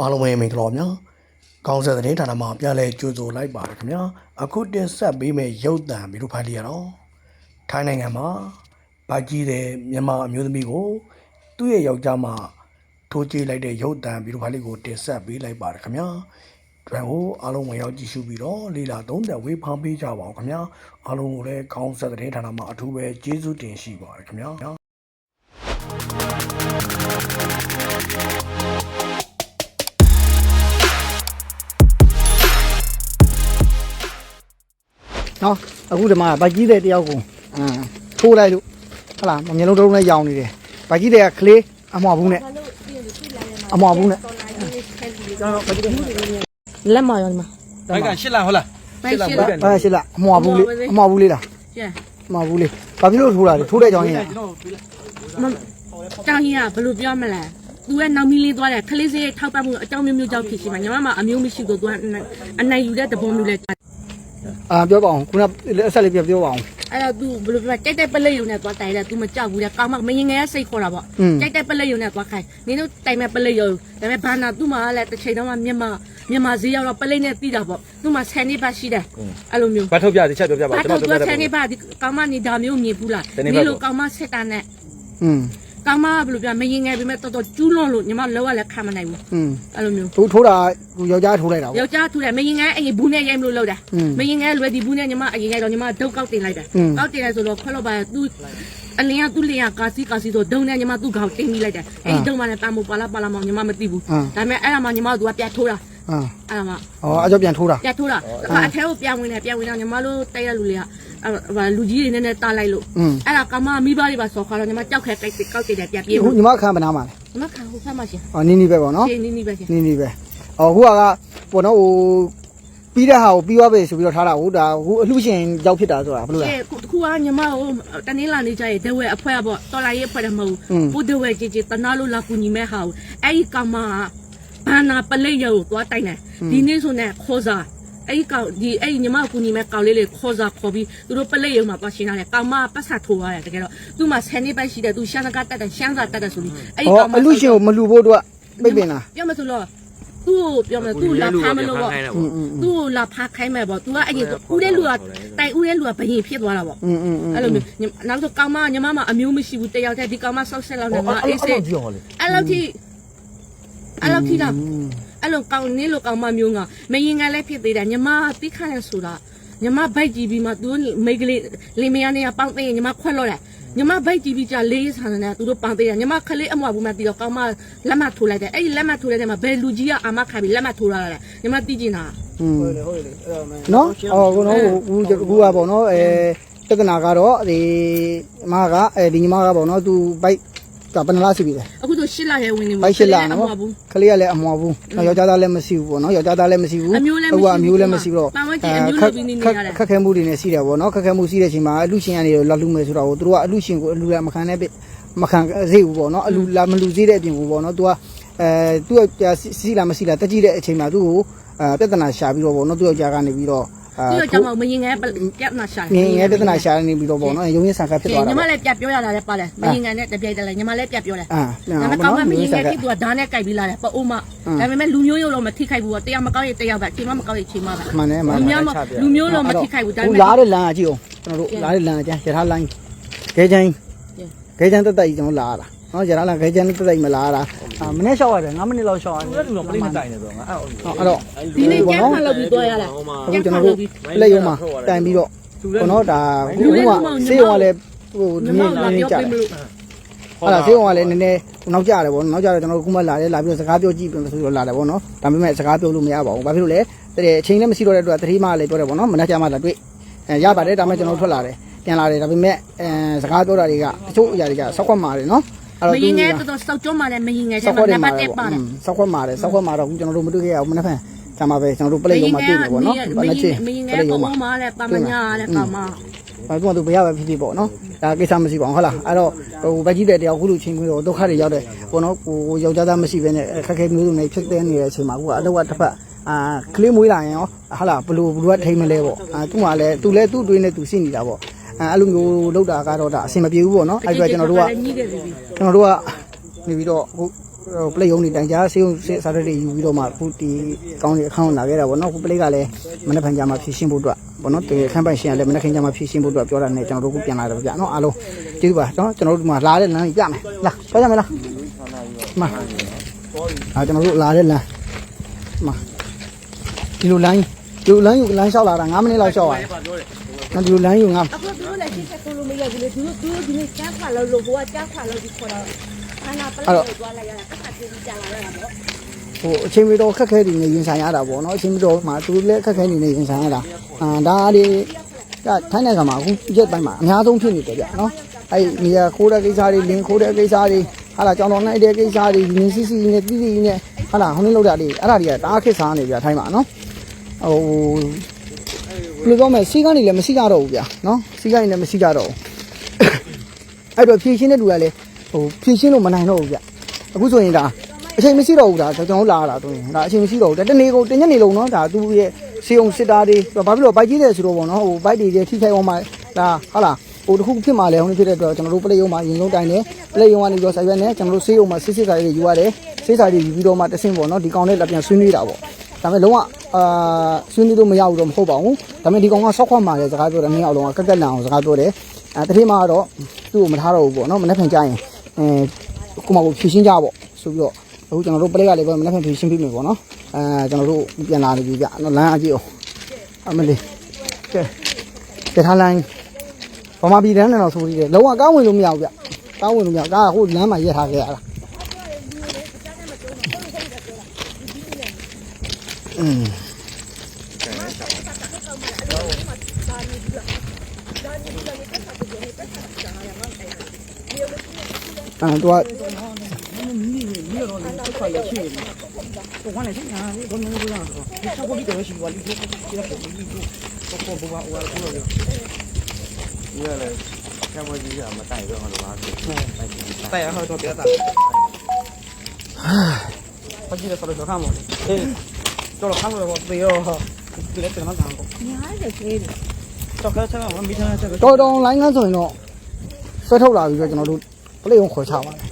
အားလုံးပဲမင်္ဂလာပါဗျာကောင်းဆက်တဲ့ဌာနမှာပြန်လဲကြိုဆိုလိုက်ပါတယ်ခင်ဗျာအခုတင်ဆက်ပေးမယ့်ရုပ်သံဗီဒီယိုဖိုင်လေးရတော့ထိုင်းနိုင်ငံမှာဗာကြီးတဲ့မြန်မာအမျိုးသမီးကိုသူ့ရဲ့ယောက်ျားမှထိုးကြည့်လိုက်တဲ့ရုပ်သံဗီဒီယိုဖိုင်လေးကိုတင်ဆက်ပေးလိုက်ပါတယ်ခင်ဗျာဒရန်ကိုအားလုံးဝင်ရောက်ကြည့်ရှုပြီးတော့လေးလာသုံးသက်ဝေးဖောင်းပေးကြပါအောင်ခင်ဗျာအားလုံးကိုလည်းကောင်းဆက်တဲ့ဌာနမှာအထူးပဲကျေးဇူးတင်ရှိပါတယ်ခင်ဗျာ နော်အခုဒီမှာဗတ်ကြီးတဲ့တယောက်ကိုအမ်ထိုးလိုက်လို့ဟတ်လာမျက်လုံးတစ်လုံးနဲ့ရောင်နေတယ်ဗတ်ကြီးတဲ့ကကလေးအမွားဘူးနဲ့အမွားဘူးနဲ့လက်မရောဒီမှာဘိုက်ကရှစ်လဟုတ်လားပိုက်ရှင်းဟုတ်လာကဲ့အဲရှိလားအမွားဘူးလေးအမွားဘူးလေးလားကျန်အမွားဘူးလေးဘာဖြစ်လို့ထိုးတာလဲထိုးတဲ့ကြောင်းရင်းကျွန်တော်ပေးလိုက်မတောင်းကြီးကဘယ်လိုပြောမလဲသူကနောက်မီလေးသွားတယ်ခလေးစေးထောက်ပတ်မှုအကြောင်းမျိုးမျိုးကြောင့်ဖြစ်ရှိမှာညီမမအမျိုးမရှိတော့သူကအနိုင်ယူတဲ့သဘောမျိုးလဲ အာပြောပါအောင်ခုနအဆက်လေးပြပြောပါအောင် အဲ့တော့ तू ဘယ်လိုပြောကြိုက်တဲ့ပလက်ယုံနဲ့သွားတိုင်တယ် तू မကြောက်ဘူးလေကောင်းမမရင်ငယ်စိတ်ခေါ်တာပေါ့ကြိုက်တဲ့ပလက်ယုံနဲ့သွားခိုင်းနင်တို့တိုင်မဲ့ပလက်ယုံဒါပေမဲ့ဘာနာသူ့မှာလည်းတစ်ချိန်တော့မှမြန်မာမြန်မာဈေးရောက်တော့ပလက်နဲ့တီးတာပေါ့သူ့မှာ10နှစ်ပါရှိတယ်အဲ့လိုမျိုး ဘာထုတ်ပြတစ်ချက်ပြောပြပါ ဘာ ကျွန် တော့ တော် သူ ပြောပြတယ် 10နှစ်ပါဒီကောင်းမနေဒါမျိုးမြင်ဘူးလား 10နှစ်ပါ ဒီလိုကောင်းမဆက်တာနဲ့ อืม ကောင်းမဘယ်လိုပြောမရင်ငယ်ပြီမဲ့တော်တော်ကျူးလွန်လို့ညီမလောကလည်းခံမနိုင်ဘူး อืม အဲ့လိုမျိုး သူထိုးတာဟိုယောက်ျားထိုးလိုက်တာပေါ့ ယောက်ျားထူတယ်မရင်ငယ်အရင်ဘူးနဲ့ရိုက်မလို့လောက်တာ อืม မရင်ငယ်လွယ်ဒီဘူးနဲ့ညီမအရင်ရိုက်တော့ညီမဒုတ်ကောက်တင်လိုက်တာ อืม ကောက်တင်လိုက်ဆိုတော့ခွက်လို့ပါသူအလင်းကသူ့လျာကာစီကာစီဆိုဒုံနဲ့ညီမသူ့ခေါင်းတင်မိလိုက်တယ်အဲ့ဒီဒုံမှလည်းတာမို့ပါလာပါလာမောင်ညီမမသိဘူး အာ ဒါပေမဲ့အဲ့ဒါမှညီမတို့ကပြတ်ထိုးတာ အာအဲ့ဒါမှအော်အကြောပြန်ထိုးတာ ပြထိုးတာအခါအထဲကိုပြန်ဝင်တယ်ပြန်ဝင်တော့ညီမတို့တိုက်ရလူတွေကအဲ့ဒါလူကြီးတွေနည်းနည်းတားလိုက်လို့อืม အဲ့ဒါကမမိဘတွေပါဆော်ခါတော့ညီမကြောက်ခဲတိုက်ပြီးကောက်ကြည့်တယ်ပြန်ပြေးဟုဘူးညီမအခန်းပနာမှာလဲညီမခံဟိုဖက်မှာရှင်အော်နင်းနီပဲပေါ့နော်ရှင်နီးနီးပဲရှင်နင်းနီပဲအော်ဟိုကကပေါ့နော်ဟိုပြီးတဲ့ဟာကိုပြီးသွားပြီဆိုပြီးတော့ထားတာဟိုဒါဟိုအလှရှင်ရောက်ဖြစ်တာဆိုတာဘယ်လိုလဲ ခုတခုကညီမကိုတနင်္လာနေ့ကျရင်ဒဝဲအဖွဲပေါ့တော်လာရေးအဖွဲတယ်မဟုတ်ဘူးပို့ဒဝဲကြီးကြီးတနာလို့လာကူညီမဲ့ဟာကိုအဲ့ဒီကမက ဘာနာပလိတ်ရုံကိုသွားတိုက်တယ်ဒီနေ့ဆိုနေခေါ်စားအဲ့ကောင်ဒီအဲ့ညီမကူညီမဲ့ကောင်လေးလေးခေါ်စားခေါ်ပြီးသူတို့ပလိတ်ရုံမှာသွားရှင်းရတယ်ကောင်မပတ်ဆက်ထိုးရတယ်တကယ်တော့သူ့မှာဆယ်နှစ်ပတ်ရှိတယ်သူရှမ်းစကားတက်တယ်ရှမ်းစာတက်တယ်ဆိုပြီးအဲ့ကောင်မအလူရှင်ကိုမလူဖို့တော့ပြိပင်လားပြောမစလို့သူ့ကိုပြောမယ်သူ့လာဖားမလို့ပေါ့သူ့ကိုလာဖားခိုင်းမယ်ပေါ့သူကအရင်ဦးတဲ့လူကတိုင်ဦးတဲ့လူကဘယင်ဖြစ်သွားတာပေါ့အဲ့လိုမျိုးနောက်ဆိုကောင်မညီမမအမျိုးမရှိဘူးတယောက်တည်းဒီကောင်မဆောက်ဆက်လောက်နေမှာအေးစေးအဲ့လောက်ထိ အဲ့လောက်ထိတော့အဲ့လိုကောင်နင်းလိုကောင်မမျိုးကမရင်ငယ်လည်းဖြစ်သေးတယ်ညီမတိခါရဲဆိုတာညီမဘိုက်ကြည့်ပြီးမှသူမိတ်ကလေးလင်မယားနေပေါင်းသိရင်ညီမခွက်လို့တယ်ညီမဘိုက်ကြည့်ပြီးကြလေးဆန်နေတယ်သူတို့ပေါင်းသိတယ်ညီမခလေးအမွားဘူးမှတီတော့ကောင်မလက်မထိုးလိုက်တယ်အဲ့ဒီလက်မထိုးလိုက်တဲ့မှာဘယ်လူကြီးကအာမခံပြီးလက်မထိုးရတာလဲညီမသိကျင်တာอืมနော်အော်ကိုနော်ဟိုကူကပေါ့နော်အဲတက္ကနာကတော့ဒီမကအဲဒီညီမကပေါ့နော်သူဘိုက် ကဘယ်နှလားရှိပြီလဲအခုတို့ရှစ်လရဲ့ဝင်နေဘိုက်ရှစ်လာအမွားနော်ဘူးကလေးကလည်းအမွာဘူးနော်ယောက်ျားသားလည်းမရှိဘူးပေါ့နော်ယောက်ျားသားလည်းမရှိဘူးအမျိုးလည်းဟိုကအမရှိဘူးမျိုးလည်းမရှိဘူးတော့ပတ်ဝန်းကျင်အမျိုးလည်းပြီးနေနေရတယ်ခက်ခဲမှုတွေနဲ့ရှိတယ်ပေါ့နော်ခက်ခဲမှုရှိတဲ့အချိန်မှာအလူရှင်ကနေလာလူမယ်ဆိုတော့သူတို့ကအလူရှင်ကိုအလူလာမခံတဲ့မခံစေဘူးပေါ့နော်အလူလာမလူစေတဲ့အပြင်ကိုပေါ့နော်သူကအဲသူကစီလာမရှိလာတက်ကြည့်တဲ့အချိန်မှာသူ့ကိုအဲပြဿနာရှာပြီးတော့ပေါ့နော်သူ့ယောက်ျားကနေပြီးတော့ အဲသူတို့ကြောင့်မရင်ငယ်ပြတ်နာရှာငင်းငယ်ပြဿနာရှာနေပြီးတော့ပေါ့နော်ရုံရင်းဆန်ခတ်ဖြစ်သွားတာညီမပေါ့လည်းပြတ်ပြောရတာလည်းပါတယ်မရင်ငယ်နဲ့တပြိုင်တည်းလည်းညီမလည်းပြတ်ပြောတယ်အာဒါပေမဲ့ကောင်းမမရင်ငယ်တိသူကဓာတ်နဲ့ကြိုက်ပြီးလာတယ်ပို့မဒါပေမဲ့လူမျိုးရုံတော့မထိခိုက်ဘူးတရားမကောင်းရင်တရားပဲချိန်မမကောင်းရင်ချိန်မပဲမှန်တယ်မှန်လူတယ်မျိုးမလူမျိုးတော့မထိခိုက်ဘူးဒါပေဟိုမဲ့လားတဲ့လမ်းကကြည့်အောင်ကျွန်တော်တို့လားတဲ့လမ်းကကျန်ရထားလိုင်းခဲချမ်းခဲချမ်းတက်တက်ကြီးကျွန်တော်လာရတာ နော်ရထားလမ်းခဲချမ်းတက်တက်ကြီးမလာရတာအာမနေ့လျှောက်ရတယ်9မိနစ်လောက်လျှောက်ရတယ်သူကပလိမတိုင်နေဆိုတော့ငါအဲ့အဲ့တော့ဒီနေ့ကျန်းခါလောက်ပြီးသွားရတာအခုကျွန်တော်တို့လက်ရုံမှာတိုင်ပြီးတော့ဘောနော်ဒါခုကဆေးရုံကလည်းဟိုဒီညီမနေ့ကနည်းနည်းပြောကြာပြတယ်မလို့ဟုတ်လားဆေးရုံကလည်းနည်းနည်းနောက်ကျတယ်ဗောနောက်ကျတော့ကျွန်တော်တို့ခုမှလာတယ်လာပြီးတော့စကားပြောကြည့်ပြန်ဆိုတော့လာတယ်ဗောနော်ဒါပေမဲ့စကားပြောလို့မရပါဘူးဘာဖြစ်လို့လဲတဲ့အချိန်လည်းမရှိတော့တဲ့အတွက်တတိမလည်းပြောတယ်ဗောနော်မနေ့ကမှလာတွေ့အဲရပါတယ်ဒါပေမဲ့ကျွန်တော်ထွက်လာတယ်ပြန်လာတယ်ဒါပေမဲ့အဲစကားပြောတာတွေကတချို့အရာတွေကစောက်ခွက်မာတယ်နော် မရင်ငယ်တော်တော်စောက်ကြမှလည်းမရင်ငယ်စောတဲ့က်မှာခွက်နံတွေပါမာတ်တယ်1ဗောပါတယ်စောက်ခွက်မာတယ်စောက်ခွက်မာတော့ကျွန်တော်တို့မတွေ့ခဲ့ရဘူးမနေ့ကကျမှပဲကျွန်တော်တို့ပလိတ်ရုံမှာတွေ့တယ်ဗောနော်ဘာလဲချင်းမရင်ပငယ်လိတ်ရုံပုံမှာမှန်လည်းပါမညာလည်းပါမအဲသူကသူဘရပဲဖြစ်ဖြစ်ပေါ့နော်ဒါကိစ္စမရှိပါဘူးဟုတ်လားအဲ့တော့ဟိုဗက်ကြီးတဲ့တယောက်ခုလိုချင်းခွင်းတော့ဒုက္ခတွေရောက်တယ်ပေါ့နော်ဟိုယောက်ျားသားမရှိဘဲနဲ့ခက်ခဲမျိုးစုံတွေဖြစ်တဲ့နေတဲ့အချိန်မှာအခုကအတော့ကတစ်ဖက်အာကလေးမွေးလာရင်ရောဟုတ်လားဘလူဘလူကထိမ့်မလဲပေါ့အာသူ့မှာလည်းသူလည်းသူ့တွေးနဲ့သူရှိနေတာပေါ့ အဲအဲ့လိုမျိုးလောက်တာကတော့ဒါအဆင်မပြေဘူးပေါ့နော်အဲ့ဒီကကျွန်တော်တို့ကညှိတယ်ပြီကျွန်တော်တို့ကနေပြီးတော့အခုပလေးယုံနေတိုင်ကြားဆေးုံစာရက်တွေယူပြီးတော့မှအခုဒီကောင်းတဲ့အခန်းကိုလာခဲ့တာပေါ့နော်အခုပလေးကလည်းမနေ့ဖန်ကြမှာဖြည့်ရှင်းဖို့အတွက်ပေါ့နော်ဒီအခန်းပိုင်ရှင်ကလည်းမနေ့ခင်ကြမှာဖြည့်ရှင်းဖို့အတွက်ပြောတာနဲ့ကျွန်တော်တို့ခုပြန်လာတယ်ဗျနော်အားလုံးကျေးဇူးပါနော်ကျွန်တော်တို့ဒီမှာလာတဲ့လမ်းကြီးပြမယ်လာသွားကြမယ်လားမအာကျွန်တော်တို့လာတဲ့လမ်းမဒီလိုလမ်းဒီလိုလမ်းယူလမ်းလျှောက်လာတာ9မိနစ်လောက်လျှောက်ရတယ် နော်ဒီလိုလမ်းယူငါအခုသူတို့လည်းရှစ်ချက်ကိုလို့မရဘူးလေသူတို့သူတို့ဒီနေ့ကျန်းခွာလို့လို့ဘိုးကကျန်းခွာလို့ဒီခေါ်တော့အာနာပလက်ကိုသွားလိုက်ရတာတစ်ခါပြေးကြလာရတာပေါ့ဟိုအချိန်မီတော့ခက်ခဲနေနေရင်ဆိုင်ရတာပေါ့နော်အချိန်မီတော့မှသူလည်းခက်ခဲနေနေရင်ဆိုင်ရတာအာဒါဒီကထိုင်းနိုင်ငံမှာအခုရက်ပိုင်းမှာအများဆုံးဖြစ်နေတယ်ဗျနော်အဲ့နေရာခိုးတဲ့ကိစ္စတွေလင်းခိုးတဲ့ကိစ္စတွေဟာလာကြောင်တော်နိုင်တဲ့ကိစ္စတွေဒီစီစီနဲ့တီးတီးနဲ့ဟာလာဟိုနေ့လောက်တာတွေအဲ့ဒါတွေကတအားခက်စားနေဗျထိုင်းမှာနော်ဟို ဘယ်လိုပြောမလဲစီးကနေလည်းမရှိကြတော့ဘူးဗျနော်စီးကနေလည်းမရှိကြတော့ဘူးအဲ့တော့ဖြည့်ရှင်းတဲ့လူကလည်းဟိုဖြည့်ရှင်းလို့မနိုင်တော့ဘူးဗျအခုဆိုရင်ဒါအချိန်မရှိတော့ဘူးဒါကျွန်တော်လာတာဆိုရင်ဒါအချိန်မရှိတော့ဘူးဒါတနေ့ကုန်တညနေလုံးနော်ဒါသူ့ရဲ့စီအောင်စစ်တာတွေဘာဖြစ်လို့ဘိုက်ကြီးတယ်ဆိုတော့ဗောနော်ဟိုဘိုက်တွေထိခိုက်အောင်မှဒါဟုတ်လားဟိုတခုဖြစ်မှလဲဟိုနေ့ဖြစ်တဲ့အတွက်ကျွန်တော်တို့ပလေးယုံမှာရင်ဆုံးတိုင်တယ်ပလေးယုံကနေပြီးတော့ဆိုင်ရွက်နဲ့ကျွန်တော်တို့ဆေးယုံမှာစစ်စစ်စာတွေယူရတယ်ဆေးစာတွေယူပြီးတော့မှတဆင့်ဗောနော်ဒီကောင်နဲ့လက်ပြန်ဆွေးနွေးတာဗော ဒါပေမဲ့လုံးဝအာဆွေးနွေးလို့မရဘူးတော့မဟုတ်ပါဘူးဒါပေမဲ့ဒီကောင်ကဆောက်ခွတ်မှာလဲစကားပြောတယ်နှစ်ယောက်လုံးကကက်ကက်လန်အောင်စကားပြောတယ်အဲတတိမှာတော့သူ့ကိုမထားတော့ဘူးဗောနော်မနေ့ဖန်ကြရင်အဲကိုမကိုဖြည့်ရှင်းကြဗောဆိုပြီးတော့အခုကျွန်တော်တို့ပလေးကလည်းပဲမနေ့ကဖြည့်ရှင်းပြီးမယ်ပေါ့နော်အဲကျွန်တော်တို့ပြန်လာနေပြီဗျနော်လမ်းအကြည့်အောင်အမလေးကဲကဲထားလိုင်းဗမာပြည်တန်းနဲ့တော့ဆိုပြီးတယ်လုံးဝကောင်းဝင်လို့မရဘူးဗျကောင်းဝင်လို့မရကားကဟိုလမ်းမှာရက်ထားခဲ့ရတာ อืมအာတော့တိုက်ရဟောတော့ပြတာဘာကြီးလဲဆိုတော့ခါမောအေးတော့ခါမောတော့တေရောဟာဒီလက်တမကန်ကိုညားတယ်ကလေးတွေတော့ခါချက်မှာမိ သားချက်တော်တော်လိုင်းကန်းဆိုရင်တော့ဆွဲထုတ်လာပြီဆိုကျွန်တော်တို့ပလေးအောင်ခေါ်ချပါတယ်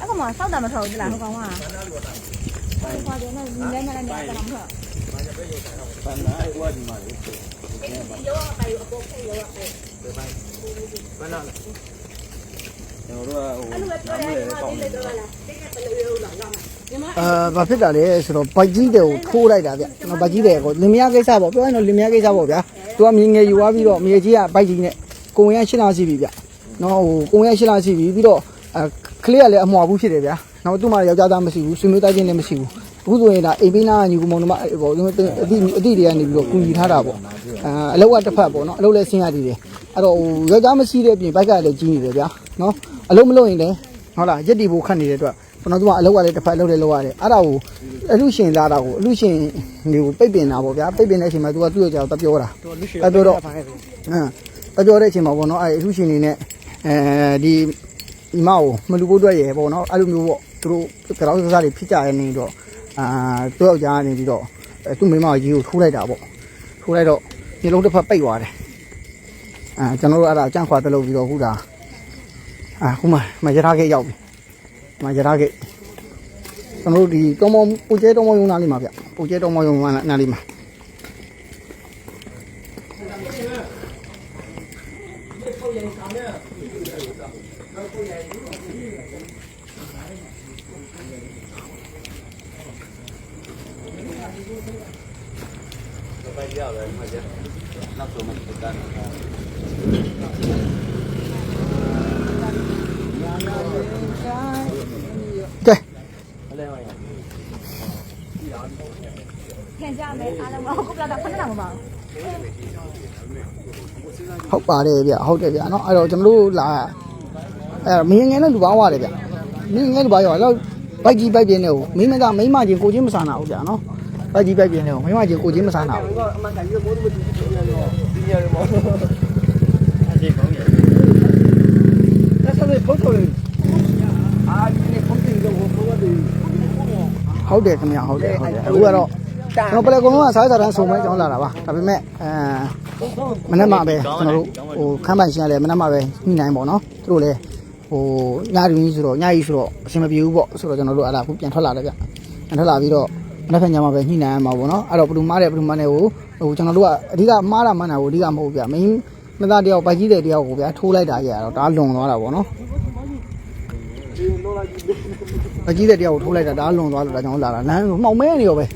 အဲ့ကောင်မစောက်တာမထောက်ဘူးလားဟိုကောင်ကဟုတ်ပါတယ်နော်လဲနေလည်းနေတယ်မဟုတ် အာဘာဖြစ်တာလဲဆိုတော့ဘိုက်ကြီးတွေကိုထိုးလိုက်တာဗျနော်ဘိုက်ကြီးတွေကိုလင်မယားကိစ္စပေါ့ပြောရင်တော့လင်မယားကိစ္စပေါ့ဗျာသူကမြင်ငယ်ယူသွားပြီးတော့မြေကြီးကဘိုက်ကြီးနဲ့ကိုဝင်ရရှင်းလာစီပြီဗျနော်ဟိုကိုဝင်ရရှင်းလာစီပြီပြီးတော့အခလေးကလည်းအမွာဘူးဖြစ်တယ်ဗျာနော်သူ့မှာယောက်ျားသားမရှိဘူးဆွေမျိုးသားချင်းလည်းမရှိဘူးအခုဆိုရင်ဒါအိမ်ပေးနာညီကူမောင်တို့မပေါ့အတိအတိတွေကနေပြီးတော့ကူညီထားတာပေါ့အာအလောက်ကတစ်ဖက်ပေါ့နော်အလောက်လည်းဆင်းရတည်တယ်အဲ့တော့ဟိုယောက်ျားမရှိတဲ့အပြင်ဘိုက်ကလည်းကြီးနေတယ်ဗျာနော်အလုံးမလုံးရင်လည်းဟုတ်လားရက်တီဖို့ခတ်နေတဲ့အတွက် ကျွန်တော်တို့ကအလုပ်ကလည်းတစ်ဖက်အလုပ်လည်းလုပ်ရတယ်အဲ့ဒါကိုအလူရှင်လာတာကိုအလူရှင်တွေကိုပိတ်ပင်တာပေါ့ဗျာပိတ်ပင်တဲ့အချိန်မှာသူကသူ့ရဲ့ကြောင်တပြောတာတပြောတော့ဟမ်တပြောတဲ့အချိန်မှာပေါ့နော်အဲ့အလူရှင်နေနဲ့အဲဒီဒီမကိုမလူဖို့အတွက်ရယ်ပေါ့နော်အဲ့လိုမျိုးပေါ့သူတို့ကြောင်စကားတွေဖြစ်ကြရနေတော့အာသူ့ယောက်ျားနေပြီးတော့သူ့မိမကြီးကိုထိုးလိုက်တာပေါ့ထိုးလိုက်တော့ဒီလုံးတစ်ဖက်ပိတ်သွားတယ်အာကျွန်တော်တို့အဲ့ဒါအကြံခွာတက်လို့ပြီးတော့ခုဒါအာခုမှမရထားခဲ့ရောက်ပြီ မှာရထားခဲ့ကျွန်တော်တို့ဒီတောမောပူကျဲတောမောယုံနာလေးမှာဗျပူကျဲတောမောယုံနာနာလေးမှာကဲ ကြမယ်အားလုံးမဟုတ်ဘူးတော့ခဏတော့မပါဘူး ဟုတ်ပါတယ်ဗျဟုတ်တယ်ဗျเนาะအဲ့တော့ကျွန်တော်တို့လာအဲ့မင်းငယ်နဲ့လူပေါင်းရတယ်ဗျမင်းငယ်လူပေါင်းရောအဲ့ဘိုက်ကြီးဘိုက်ပြင်းနေကိုမိမကမိမချင်းကိုချင်းမဆာနာဘူးဗျเนาะဘိုက်ကြီးဘိုက်ပြင်းနေကိုမိမချင်းကိုချင်းမဆာနာဘူး အမှန်ကန်ပြီးမိုးတို့ဒီရမောအကျေကောင်းရလက်စပ်ဖုတ်တယ်အာဒီနေ့ဖုတ်တယ်တော့ဘုရားတွေ ဟုတ်တယ်ခင်ဗျဟုတ်တယ်ဟုတ်တယ်အခုကတော့ ကျွန်တော်ပလေကုံလုံးကစားစားတန်းစုံမဲကျောင်းလာတာပါဒါပေမဲ့အဲမနေ့မှပဲကျွန်တော်တို့ဟိုခန်းပိုင်ရှင်ကလည်းမနေ့မှပဲညှိနှိုင်းပေါ့နော်သူတို့လည်းဟိုညတွင်ဆိုတော့ညကြီးဆိုတော့အဆင်မပြေဘူးပေါ့ဆိုတော့ကျွန်တော်တို့အဲ့ဒါအခုပြန်ထွက်လာတယ်ဗျပြန်ထွက်လာပြီးတော့နောက်ထပ်ညမှာပဲညှိနှိုင်းရမှာပေါ့နော်အဲ့တော့ဘယ်သူမားတယ်ဘယ်သူမားတယ်ကိုဟိုကျွန်တော်တို့ကအဓိကမားတာမှန်တာကိုအဓိကမဟုတ်ဗျမင်းမသားတယောက်ပိုက်ကြီးတဲ့တယောက်ကိုဗျာထိုးလိုက်တာကြီးရတော့ဒါလွန်သွားတာပေါ့နော်ပိုက်ကြီးတဲ့တယောက်ကိုထိုးလိုက်တာဒါလွန်သွားလို့ဒါကြောင့်လာတာလမ်းမှောင်မဲနေရောပဲ